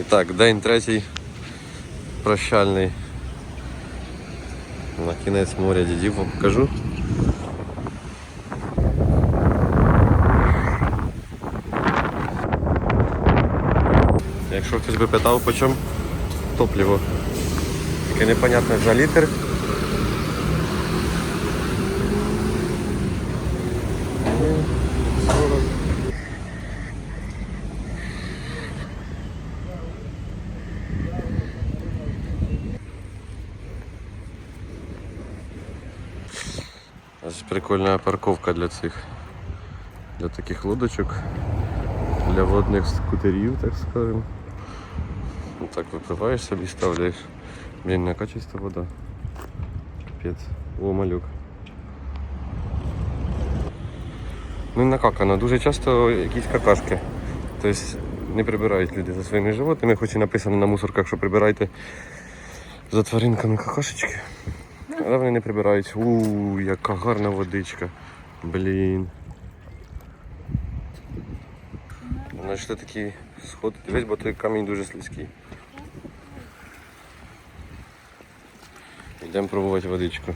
І так, день третій прощальний. На кінець моря дідів вам покажу. Якщо хтось би питав, по чому топливо. Таке непонятне за літр. Ось прикольна парковка для цих для таких лодочок, для водних скутерів, так скажемо. Ну так випиваєш собі, ставляєш. Блін, яка чиста вода. Капець. О, малюк. Ну накакано, дуже часто якісь какашки. Тобто не прибирають люди за своїми животними, хоч і написано на мусорках, що прибирайте за тваринками какашечки. Але вони не прибирають. У, яка гарна водичка. Блін. Знайшли такі сходи. Дивись, бо той камінь дуже слизький. Йдемо пробувати водичку.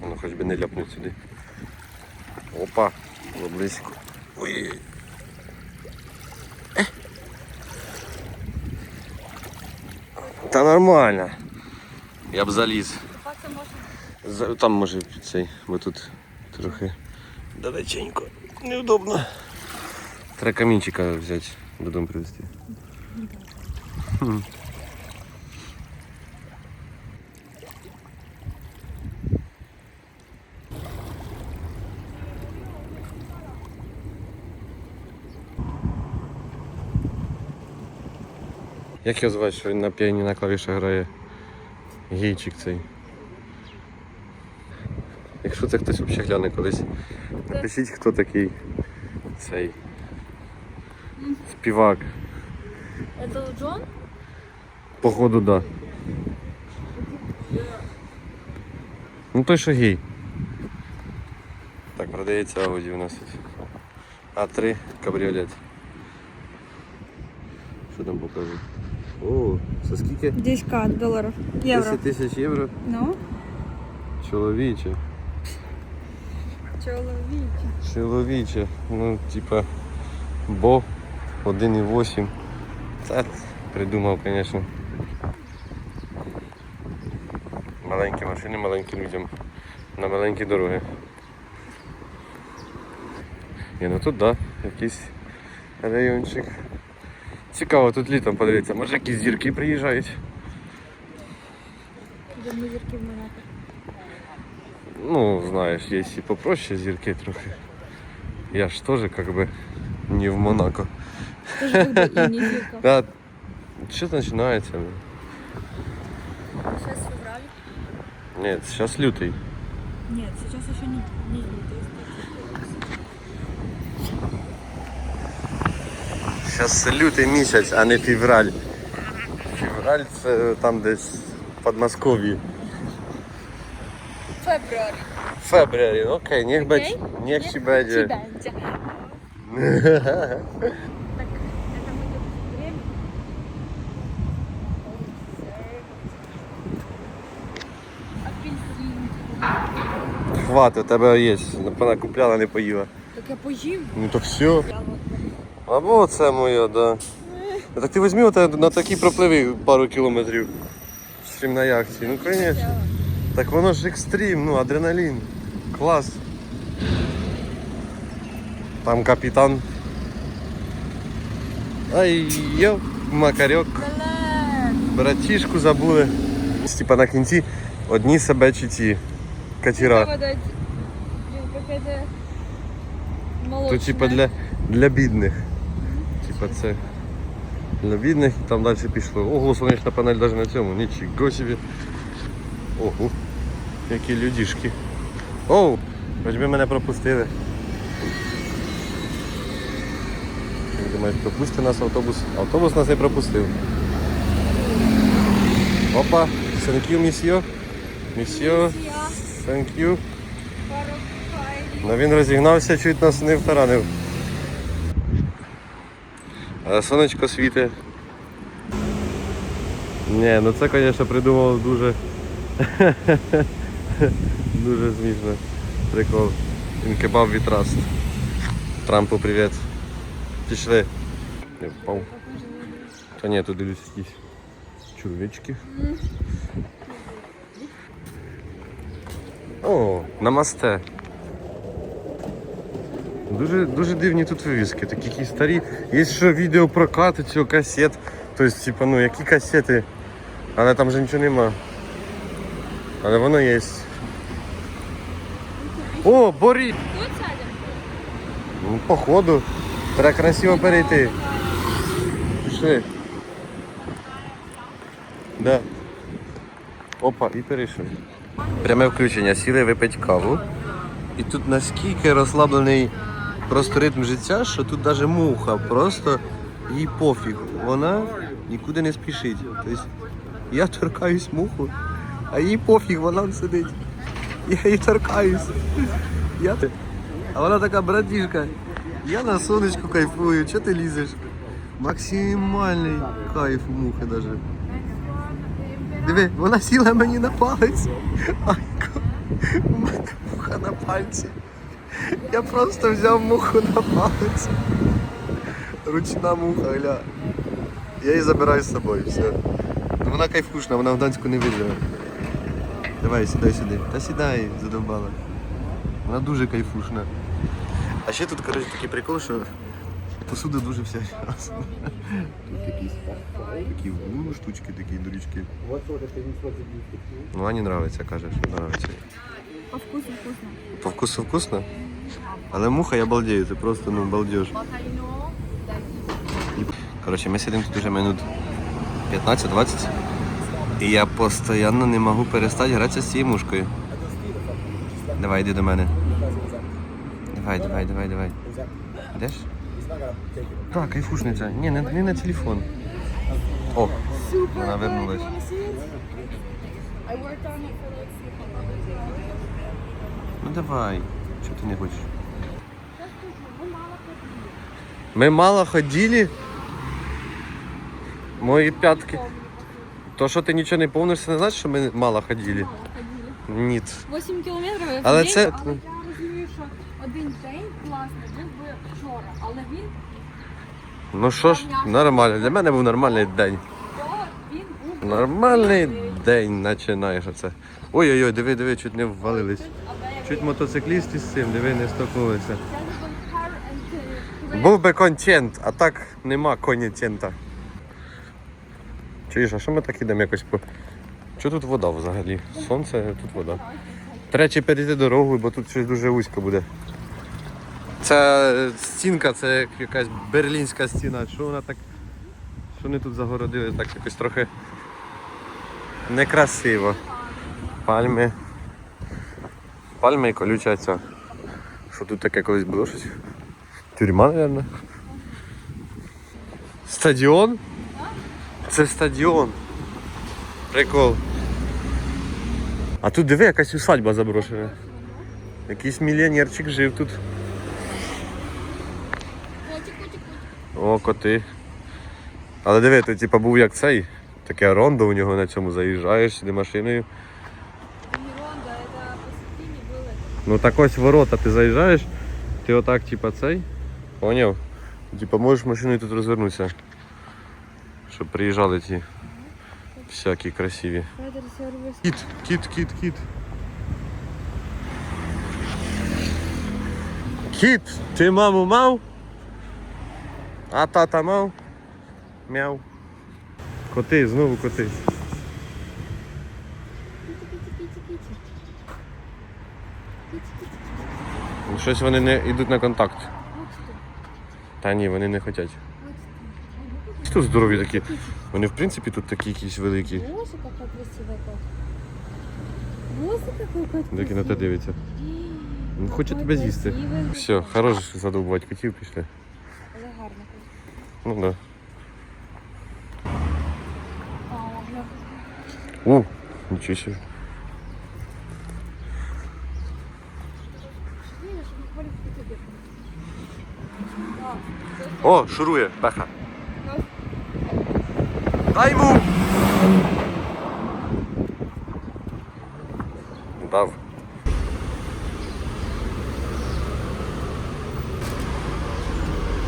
Ну хоч би не ляпнуть сюди. Опа, було близько. Ой. Та нормально. Я б заліз. За- Там може цей, бо тут трохи далеченько. Неудобно. Треба камінчика взяти, додому привезти. Як його звати, що він на піані на клавішах грає? Гейчик цей. Якщо це хтось взагалі гляне колись, напишіть, хто такий цей співак. Это Джон? Походу, да. Ну той, що гей. Так, продається Audi у нас тут. А3 кабріолет. Що там покажу? О, це скільки? 10 долларов. Евро. 10 тисяч євро. Ну? Чоловіче. Чоловіче. Чоловіче. Ну, типа, бо 1,8. Та придумав, звісно. Маленькі машини маленьким людям. На маленькі дороги. Ні, ну тут да, якийсь райончик. Цікаво, тут літом подивитися, може якісь зірки приїжджають. Йдемо зірки в Монако. Ну, знаєш, є і попроще зірки трохи. Я ж теж как бы не в Монако. Тоже буде і не зірка. Да, что начинается? Сейчас февраль. Нет, сейчас лютый. Нет, сейчас еще не, не лето. Сейчас лютий місяць, а не февраль. Февраль це там десь в Подмосков'ї. Февраль. Фебрарі, ну окей. Так, это мы время. Апельсин. У тебе є. Вона купляла, не поїла. Так я поїм. Ну то все. Я вот Або це моє, да. А Так ти візьми оте на такі пропливи пару кілометрів. Стрім на яхті. Ну звісно. Так воно ж екстрім, ну адреналін. Клас. Там капітан. Ай, йо, макарьок. Братішку забули. Типа на кінці одні себе чи ті катера. Треба дати, блін, какая-то То молочная. типа для, для бідних. Типа це для бідних і там далі пішло. Ого, сонячна панель навіть на цьому. Нічого собі. Ого. Які людішки. Оу, хоч би мене пропустили. Думаєш, пропусти нас автобус. Автобус нас не пропустив. Опа, синків місьйо. Місьо, Я thank you. порухаю. Ну він розігнався, чуть нас не втаранив. А сонечко світить. Ні, ну це, звісно, придумав дуже. дуже смішно. Прикол. Він кебаб від Раст. Трампу привіт. Пішли. Не впав. Та ні, тут дивлюсь якісь чоловічки. О, намасте. Дуже, дуже дивні тут вивіски, такі якісь старі. Є що відеопрокати цього касет. Тобто, типа, ну які касети. Але там же нічого нема. Але воно є. О, Борі! Тут? Ну, походу. Треба красиво перейти. Пішли. Да. Опа, і перейшли. Пряме включення, сіли випити каву. І тут наскільки розслаблений просто ритм життя, що тут навіть муха, просто їй пофіг. Вона нікуди не спішить. Тобто я торкаюсь муху, а їй пофіг, вона сидить. Я її торкаюсь. Я... А вона така братішка. Я на сонечку кайфую, чого ти лізеш? Максимальний кайф мухи даже. Диви, вона сіла мені на палець. Айко, у мене муха на пальці. Я просто взяв муху на палець. Ручна муха, гля. Я її забираю з собою, все. Ну, Вона кайфушна, вона в Данську не виживе. Давай, сідай сюди. Та сідай, задовбала. Вона дуже кайфушна. А ще тут, коротше, такий прикол, що посуда дуже вся різна. Тут якісь такі ну, штучки, такі дурічки. Ну, Ані нравиться, каже, що нравиться. По вкусу вкусно. По вкусу вкусно? Але муха, я балдею, ти просто ну балдеж. Коротше, ми сидимо тут уже минут 15-20. І я постійно не можу перестати гратися з цією мушкою. Давай, йди до мене. Давай, давай, давай, давай. Йдеш? Так, кайфушниця. Ні, не, не на телефон. О, вона вернулась. I worked on it for like six months. Ну давай. Чого ти не хочеш? Ми мало ходили. Мої п'ятки. То, що ти нічого не помниш, це не значить, що ми мало ходили. Ні. 8 кілометрів в Але день, це- але я розумію, що один день класний був би вчора, але він, Ну що ж, нормально. Для мене був нормальний день. то він був Нормальний день починаєш оце. Ой-ой-ой, диви, диви, чуть не ввалились. Чуть мотоцикліст із цим, диви, не столкнулися. Був би контент, а так нема контента. Чуєш, а що ми так ідемо якось по. Що тут вода взагалі? Сонце, тут вода. Треба перейти дорогу, бо тут щось дуже вузько буде. Ця стінка, це якась берлінська стіна. Що вона так. Що вони тут загородили, так якось трохи некрасиво. Пальми. Пальми і колюча ця. Що тут таке колись було щось? Тюрма, мабуть. Стадіон? Це стадіон. Прикол. А тут диви, якась усадьба заброшена. Якийсь мільйонерчик жив тут. О, коти. Але диви, тут типа був як цей. Таке рондо у нього на цьому заїжджаєш сюди машиною. Ну так ось ворота, ти заїжджаєш, ти отак, типа цей. Поняв? Типа можеш машиною тут розвернутися. Щоб приїжджали ті всякі красиві. Кіт, кіт, кіт, кіт. Кіт, ти маму мав? А тата мав? Мяу. Коти, знову коти. Ну, Щось вони не йдуть на контакт. Та ні, вони не хочуть. Тут здорові такі. Вони в принципі тут такі якісь великі. Боже, на те дивляться. Ну, Хоче тебе з'їсти. Все, хорош задовбувати котів пішли. Але гарно. Ну да. А, бля. У, нічого себе. О, шурує, беха. Дай йому! Дав.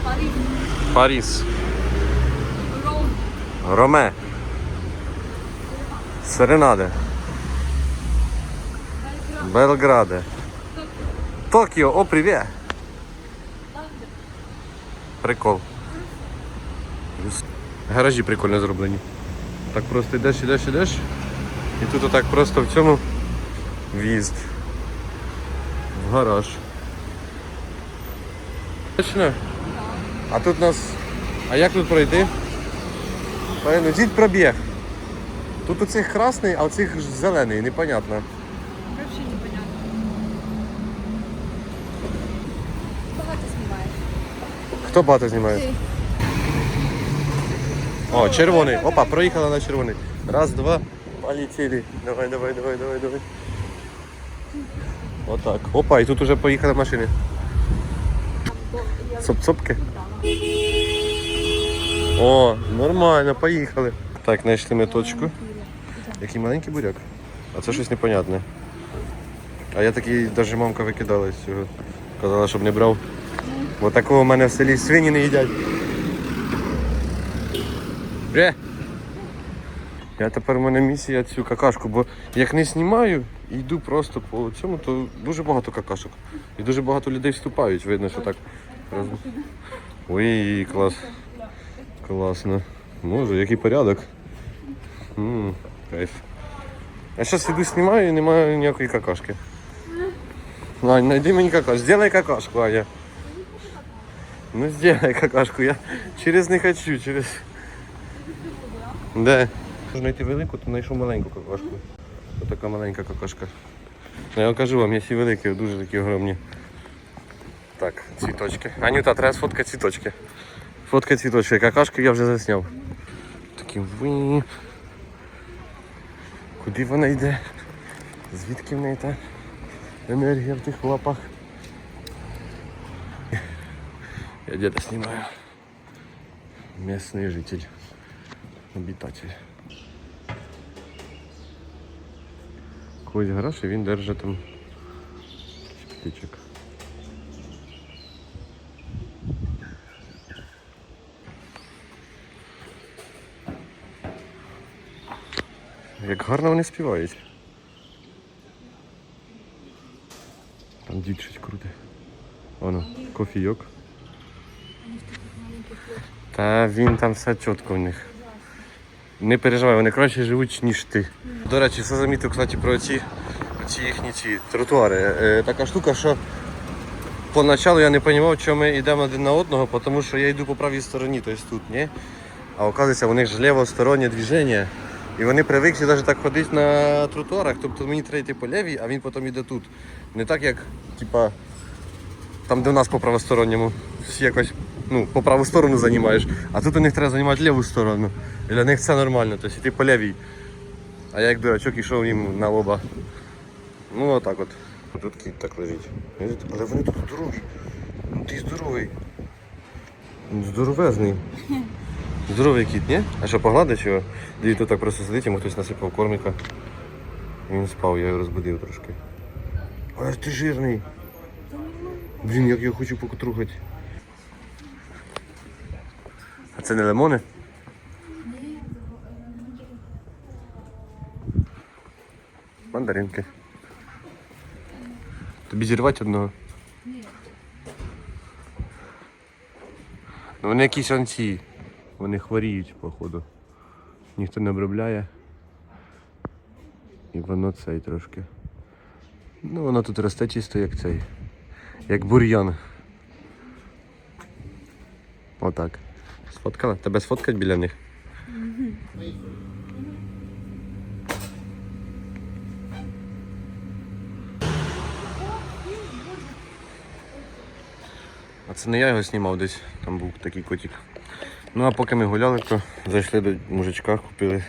Паріс. Паріс. Роме. Серенаде. Белграде. Токіо, о, привіт! Прикол. Гаражі прикольно зроблені. Так просто йдеш, йдеш, йдеш. І тут отак просто в цьому в'їзд. В гараж. Точно? А тут нас. А як тут пройти? Діть пробіг. Тут у красний, а у цих зелений, непонятно. Вообще непонятно. Багато знімаєш. Хто багато знімає? О, червоний. Опа, проїхала на червоний. Раз, два, полетіли. Давай, давай, давай, давай, давай. Отак. Опа, і тут уже поїхали машини. Соп-сопки. О, нормально, поїхали. Так, знайшли ми точку. Який маленький буряк. А це щось непонятне. А я такий, навіть мамка викидала з цього. Казала, щоб не брав. Бо такого в мене в селі свині не їдять. Е! Я тепер в мене місія цю какашку, бо як не знімаю і йду просто по цьому, то дуже багато какашок. І дуже багато людей вступають, видно, що так. роз- Ой, клас. Класно. Може, який порядок. м кайф. Я зараз іду знімаю і немає ніякої какашки. Ань, найди мені какашку. Сделай какашку, Аня. Ну сделай какашку. Я через не хочу, через. Де? Щоб знайти велику, то знайшов маленьку какашку. Ось така маленька какашка. Ну, я кажу вам, є всі великі, дуже такі огромні. Так, цвіточки. Анюта, треба сфоткати цвіточки. Фотка цвіточки. Какашки я вже засняв. Такі ви. Куди вона йде? Звідки в неї та енергія в тих лапах? Я деда снимаю. Местный житель. Обитатель. Когось гараж і він держить там птичок. Як гарно вони співають. Там дід щось круте. Воно, кофійок. Та він там все чітко в них. Не переживай, вони краще живуть, ніж ти. До речі, все замітив, кстати, про ці, ці їхні ці тротуари. Е, така штука, що поначалу я не розумів, чому ми йдемо один на одного, тому що я йду по правій стороні, тобто тут, ні? А оказується, у них ж лівостороннє движення. І вони привикли навіть так ходити на тротуарах. Тобто мені треба йти по лівій, а він потім йде тут. Не так, як, типа, там, де в нас по правосторонньому, якось ну, по праву сторону займаєш, а тут у них треба займати ліву сторону. І для них це нормально, тобто йти по лівій. А я як дурачок йшов їм на лоба. Ну отак от. Тут кіт так лежить. Але вони тут здорові. Ну ти здоровий. Здоровезний. Здоровий кіт, ні? А що, погладиш його? Дивіться, тут так просто сидить, йому хтось насипав кормика. Він спав, я його розбудив трошки. Але ж ти жирний. Блін, як я хочу потрухати. А це не лимони? Мандаринки. Тобі зірвати одного? Ну вони якісь онці. Вони хворіють, походу. Ніхто не обробляє. І воно цей трошки. Ну воно тут росте чисто як цей. Як бур'ян. Отак. Сфоткала? Тебе сфоткать біля них? А це не я його знімав десь, там був такий котик. Ну а поки ми гуляли, то зайшли до мужичка, купили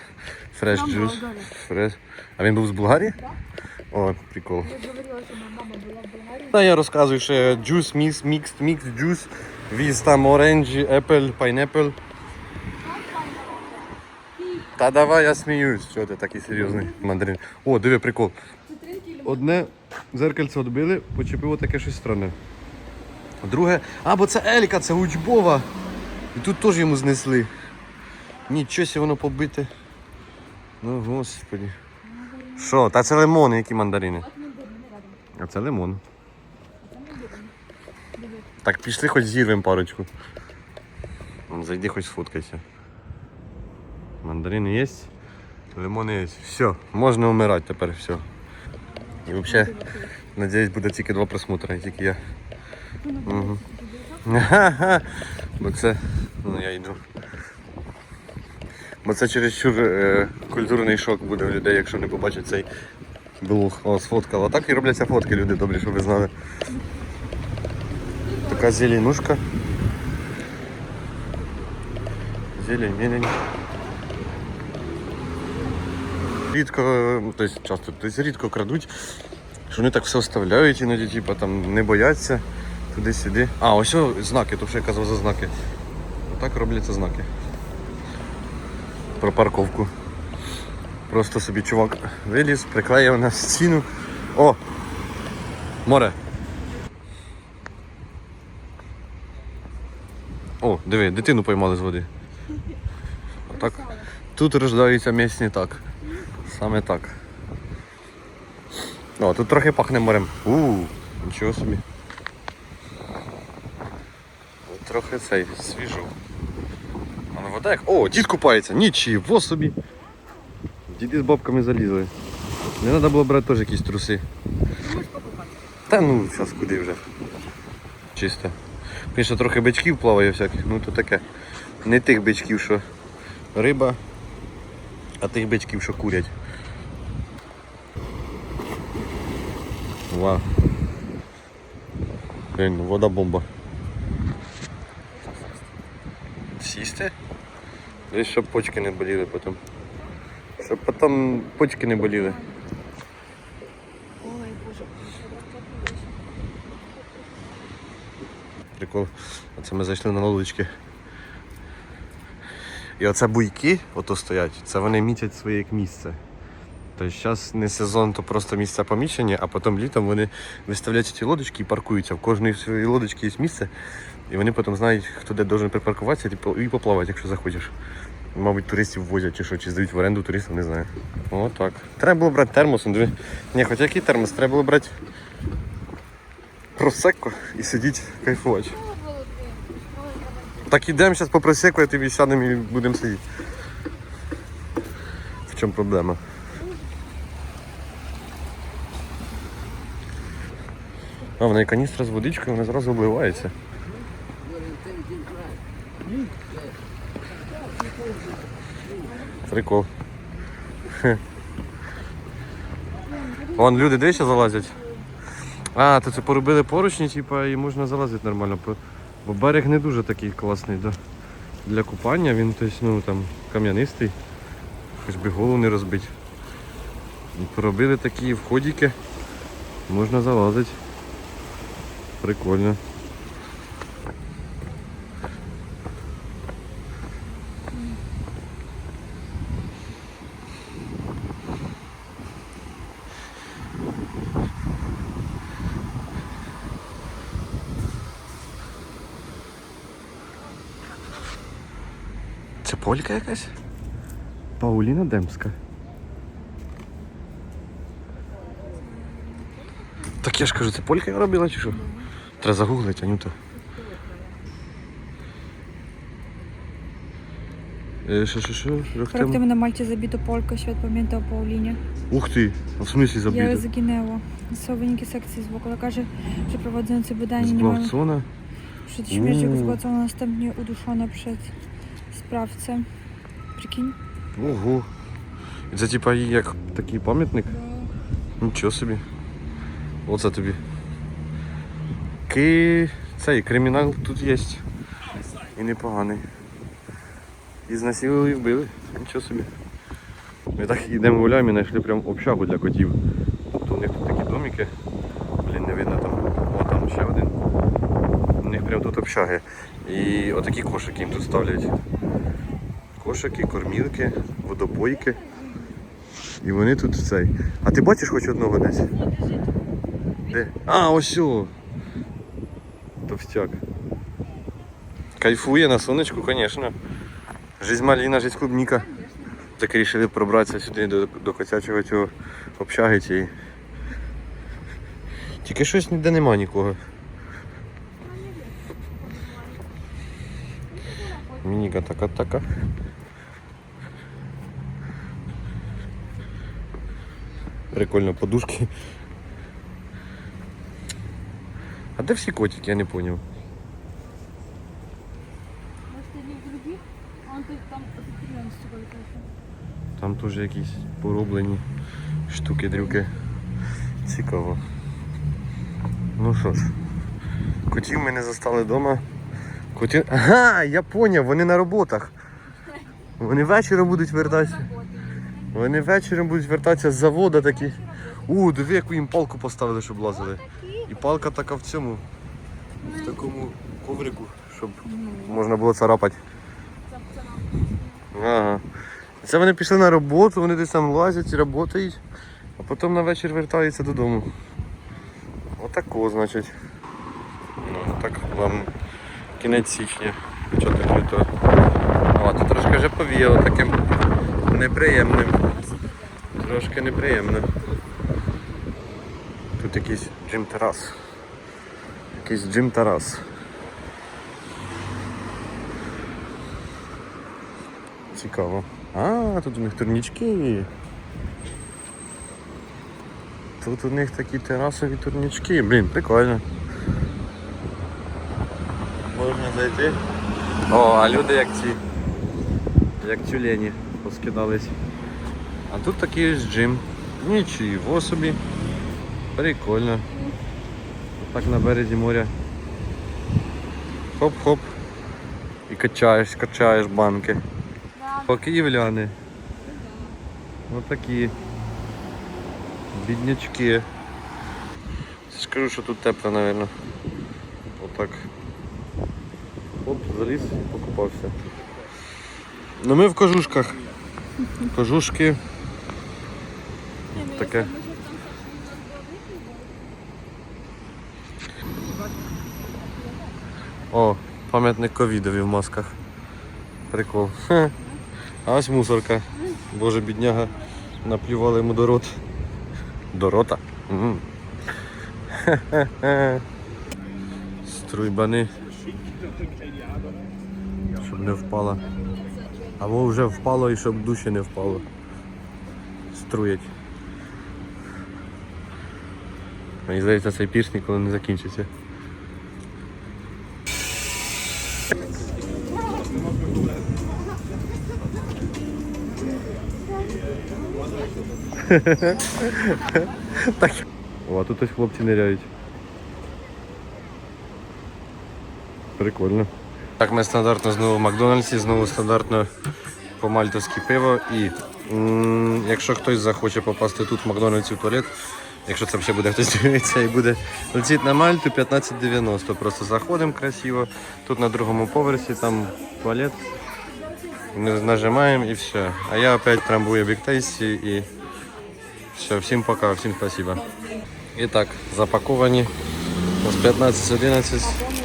фреш джус. Фреш. А він був з Болгарії? О, прикол. Я говорила, що моя мама була в Болгарії. Та я розказую, що juice, mix, mixed, mixed juice, with там orange, apple, pineapple. Та давай я сміюсь, що ти такий серйозний мандарин. О, диви, прикол. Одне зеркальце відбили, почепило таке щось странне. Друге, а, бо це Елька, це учбова. І тут теж йому знесли. Нічого сі воно побите. Ну, господи. Що, та це лимони, які мандарини. А це лимон. Так, пішли хоч зірвемо парочку. Зайди хоч сфоткайся. Мандарини є, лимони є. Все, можна вмирати тепер, все. І взагалі, надіюсь, буде тільки два просмотри, тільки я. Угу. Бо це. Ну я йду. Бо це чересчур е, культурний шок буде у людей, якщо не побачать цей блог. О, сфоткала. Так і робляться фотки, люди добрі, щоб ви знали. Така зеленушка. Зелень, зелень. Рідко, ну, тобто часто, тобто рідко крадуть, що вони так все оставляють іноді, типу, там не бояться туди-сюди. А, ось о, знаки, то що я казав за знаки. Отак робляться знаки. Про парковку. Просто собі чувак виліз, приклеїв на стіну. О! Море! О, диви, дитину поймали з води. Отак. Тут рождаються місні так. Саме так. О, тут трохи пахне морем. У, нічого собі. Трохи цей свіжо. А на вода як. О, дід купається! Нічого собі. Діди з бабками залізли. Не треба було брати теж якісь труси. Та ну, зараз куди вже. Чисто. Звісно, трохи бичків плаває всяких, ну то таке. Не тих бичків, що риба, а тих бичків, що курять. Вау. Блін, вода бомба. Сісти? Десь щоб почки не боліли потім. Щоб потім почки не боліли. Ой, боже. Прикол. Оце ми зайшли на лодочки. І оце буйки, ото стоять, це вони мітять своє як місце. Тобто зараз не сезон, то просто місця помічені, а потім літом вони виставляють ці лодочки і паркуються. В кожної своїй лодочки є місце, і вони потім знають, хто де має припаркуватися типу, і поплавати, якщо захочеш. Мабуть, туристів возять чи що, чи здають в оренду туристів, не знаю. О, так. Треба було брати термос. ну. Ні, хоч який термос, треба було брати просекко і сидіти кайфувати. Так ідемо зараз по просеку, я тобі сядемо і будемо сидіти. В чому проблема? А, в неї каністра з водичкою, вона зразу обливається. Прикол. Вон люди де залазять. А, то це поробили поручні, типа, і можна залазити нормально. Бо- берег не дуже такий класний да. для купання, він тось, ну, там, кам'янистий, хоч би голову не розбити. Поробили такі входики, можна залазити. Прикольно. Це полька якась? Пауліна Демська. Так я ж кажу, це полька я робила чи що? Треба загуглити, Анюта. Е, Що, що, що? Там? на Мальті забито полька, pamięta o Paulinie. Ух ти, а в смислі забито? zaginęło. Są wyniki sekcji zwłok. Lekarze przeprowadzający badanie nie mają Зглавцона? przed śmiercią Uuu. zgładzono następnie uduszone przez sprawcę. Прикинь? Ого. І Це типа як такий пам'ятник? Нічого собі. Оце тобі. Ки... Цей кримінал тут є. І непоганий. І знасилили і вбили. Нічого собі. Ми так йдемо гуляємо і знайшли прям общагу для котів. Тобто у них тут такі домики. Блін, не видно там. О, там ще один. У них прям тут общаги. І отакі кошики їм тут ставлять. Кошики, кормілки, водопойки. І вони тут в цей. А ти бачиш хоч одного десь? Де? А, ось! Товстяк. Кайфує на сонечку, звісно. Жизнь маліна, жизнь клубніка. Так вирішили пробратися сюди до, до котячого цього общаги цієї. Тільки щось ніде нема нікого. Мініка така така. Прикольно подушки. А де всі котики, я не поняв. Может, или в других? А он тут там теж якісь пороблені штуки-дрюки. Цікаво. Ну що ж, котів ми не застали вдома. Котів... Ага, я поняв, вони на роботах. Вони вечором будуть вертатися. Вони вечором будуть вертатися з заводу такі. У, диви, яку їм палку поставили, щоб лазили. І палка така в цьому, в такому коврику, щоб можна було царапати. Ага. Це вони пішли на роботу, вони десь там лазять і працюють, а потім на вечір вертаються додому. Отако, значить. Ну, так вам кінець січня, лютого. А, тут трошки вже повіяло таким неприємним. Трошки неприємно. Тут якийсь джим терас. Якийсь джим терас. Цікаво. А, тут у них турнічки. Тут у них такі терасові турнічки. Блін, прикольно. Можна зайти. О, а люди як ці. Як тюлені поскидались. А тут такий ось джим. Нічого собі. Прикольно. Так на березі моря. Хоп-хоп. І качаєш, качаєш банки. По київляни. Отакі. Біднячки. Скажу, що тут тепло, мабуть. Отак. Оп, заліз і покупався. Ну ми в кожушках. Кожушки. Таке. О, пам'ятник ковідові в масках. Прикол. А ось мусорка. Боже, бідняга. Наплювали йому до рот. До рота. М. Струйбани. Щоб не впало. Або вже впало і щоб душі не впало. Струять. Мені здається, цей пірс ніколи не закінчиться. Так. О, а тут ось хлопці ниряють. Прикольно. Так, ми стандартно знову в Макдональдсі, знову стандартно по-мальтовськи пиво. І якщо хтось захоче попасти тут в Макдональдсі в туалет, якщо це ще буде хтось дивитися і буде летіти на Мальту 15,90. Просто заходимо красиво. Тут на другому поверсі там туалет. Нажимаємо і все. А я опять трамбую Tasty і все, всім пока, всім спасибо. І так, запаковані з 15-11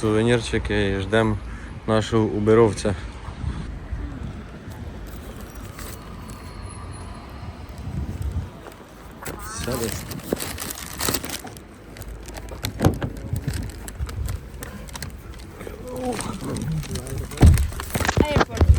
сувенірчики і ждемо нашого уберовця. Сяде. Так,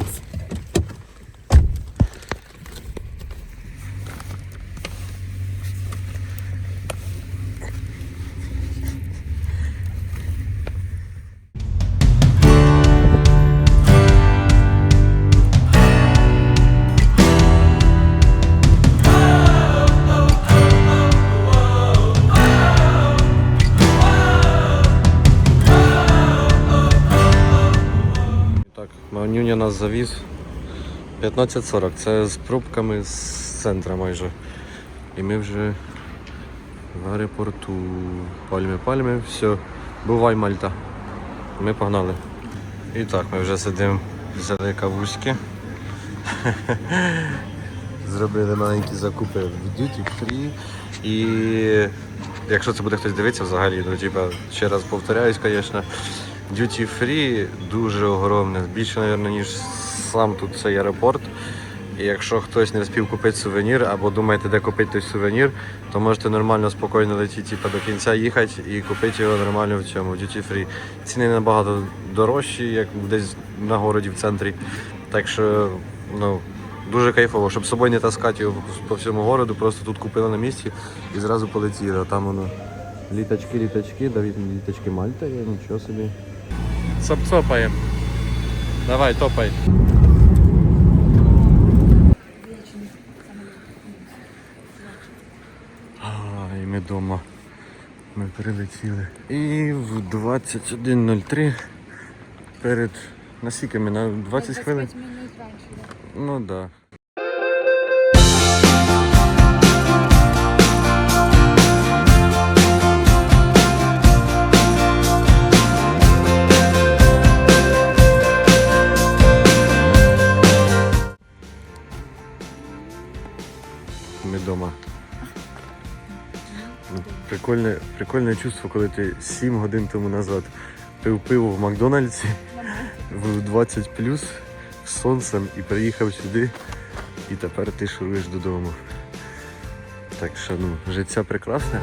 Манюня нас завіз 15.40. Це з пробками з центра майже. І ми вже в аеропорту. Пальми, пальми, все. Бувай, Мальта. Ми погнали. І так, ми вже сидимо, взяли кавуськи. Зробили маленькі закупи в Duty Free. І якщо це буде хтось дивитися взагалі, ну типа, ще раз повторяюсь, звісно, Duty Free дуже огромне, більше, мабуть, ніж сам тут цей аеропорт. І якщо хтось не встиг купити сувенір або думаєте, де купити той сувенір, то можете нормально спокійно летіти типу, до кінця їхати і купити його нормально в цьому в duty free. Ціни набагато дорожчі, як десь на городі в центрі. Так що ну, дуже кайфово, щоб з собою не таскати його по всьому городу, просто тут купили на місці і зразу полетіли. Там воно літачки, літачки, Давід літачки Мальта є, нічого собі. Цоп-цопаємо. Давай, топай. Ай, ми вдома. Ми прилетіли. І в 21.03 перед. Наскільки ми? На 20 хвилин? Ну так. Да. Вдома. Прикольне, прикольне чувство, коли ти 7 годин тому назад пив пиво в Макдональдсі в 20 плюс з сонцем і приїхав сюди, і тепер ти шуруєш додому. Так що ну, життя прекрасне.